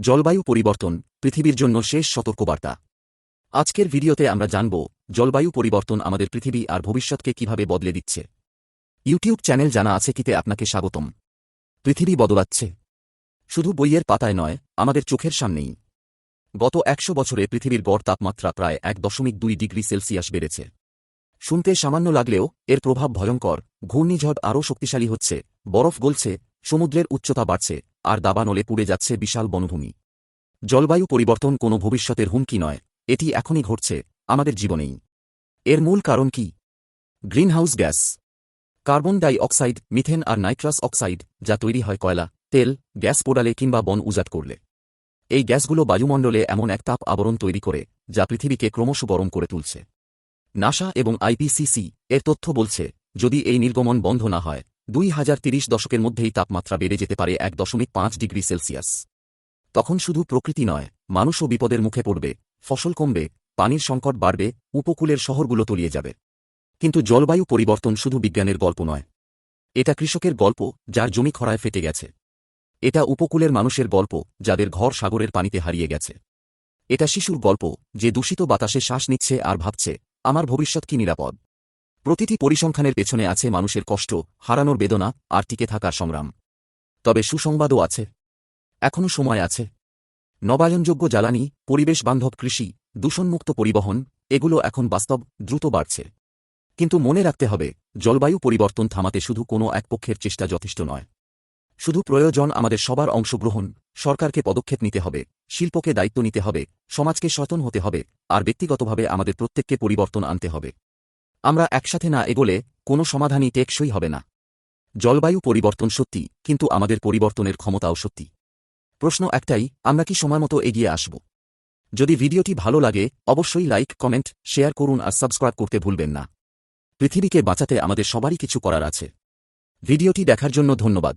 জলবায়ু পরিবর্তন, পৃথিবীর জন্য শেষ সতর্কবার্তা। আজকের ভিডিওতে আমরা জানব, জলবায়ু পরিবর্তন আমাদের পৃথিবী আর ভবিষ্যৎকে কীভাবে বদলে দিচ্ছে। ইউটিউব চ্যানেল জানা আছে কিতে আপনাকে স্বাগতম। পৃথিবী বদলাচ্ছে। শুধু বইয়ের পাতায় নয়, আমাদের চোখের সামনেই। গত একশো বছরে পৃথিবীর গড় তাপমাত্রা প্রায় এক দশমিক দুই ডিগ্রি সেলসিয়াস বেড়েছে। শুনতে সামান্য লাগলেও, এর প্রভাব ভয়ঙ্কর, ঘূর্ণিঝড় আরও শক্তিশালী হচ্ছে, বরফ গলছে, সমুদ্রের উচ্চতা বাড়ছে আর দাবানলে পুড়ে যাচ্ছে বিশাল বনভূমি। জলবায়ু পরিবর্তন কোনো ভবিষ্যতের হুমকি নয়, এটি এখনই ঘটছে, আমাদের জীবনেই। এর মূল কারণ কি? Greenhouse gas. Carbon dioxide, methane আর নাইট্রাস অক্সাইড, যা তৈরি হয় কয়লা, তেল, গ্যাস পোড়ালে কিংবা বন উজাট করলে। এই গ্যাসগুলো বায়ুমণ্ডলে এমন এক তাপ আবরণ তৈরি করে, যা পৃথিবীকে ক্রমশ গরম করে তুলছে। নাসা এবং আইপিসিসি এর তথ্য বলছে, যদি এই নির্গমন বন্ধ না হয় দুই হাজার তিরিশ দশকের মধ্যেই তাপমাত্রা বেড়ে যেতে পারে এক দশমিক পাঁচ ডিগ্রি সেলসিয়াস। তখন শুধু প্রকৃতি নয় মানুষও বিপদের মুখে পড়বে, ফসল কমবে, পানির সংকট বাড়বে, উপকূলের শহরগুলো তলিয়ে যাবে। কিন্তু জলবায়ু পরিবর্তন শুধু বিজ্ঞানের গল্প নয়। এটা কৃষকের গল্প, যার জমি খরায় ফেটে গেছে। এটা উপকূলের মানুষের গল্প, যাদের ঘর সাগরের পানিতে হারিয়ে গেছে। এটা শিশুর গল্প, যে দূষিত বাতাসে শ্বাস নিচ্ছে আর ভাবছে, আমার ভবিষ্যৎ কি নিরাপদ? প্রতিটি পরিসংখ্যানের পেছনে আছে মানুষের কষ্ট, হারানোর বেদনা, আর টিকে থাকার সংগ্রাম। তবে সুসংবাদও আছে। এখনও সময় আছে। নবায়নযোগ্য জ্বালানি, পরিবেশ বান্ধব কৃষি, দূষণমুক্ত পরিবহন, এগুলো এখন বাস্তব, দ্রুত বাড়ছে। কিন্তু মনে রাখতে হবে, জলবায়ু পরিবর্তন থামাতে শুধু কোনো এক পক্ষের চেষ্টা যথেষ্ট নয়। শুধু প্রয়োজন আমাদের সবার অংশগ্রহণ, সরকারকে পদক্ষেপ নিতে হবে, শিল্পকে দায়িত্ব নিতে হবে, সমাজকে সচেতন হতে হবে, আর ব্যক্তিগতভাবে আমাদের প্রত্যেককে পরিবর্তন আনতে হবে। আমরা একসাথে না এগোলে কোনো সমাধানই টেকসই হবে না। জলবায়ু পরিবর্তন সত্যি, কিন্তু আমাদের পরিবর্তনের ক্ষমতাও সত্যি। প্রশ্ন একটাই, আমরা কি সময়মতো এগিয়ে আসব? যদি ভিডিওটি ভালো লাগে, অবশ্যই লাইক, কমেন্ট, শেয়ার করুন আর সাবস্ক্রাইব করতে ভুলবেন না। পৃথিবীকে বাঁচাতে আমাদের সবারই কিছু করার আছে। ভিডিওটি দেখার জন্য ধন্যবাদ।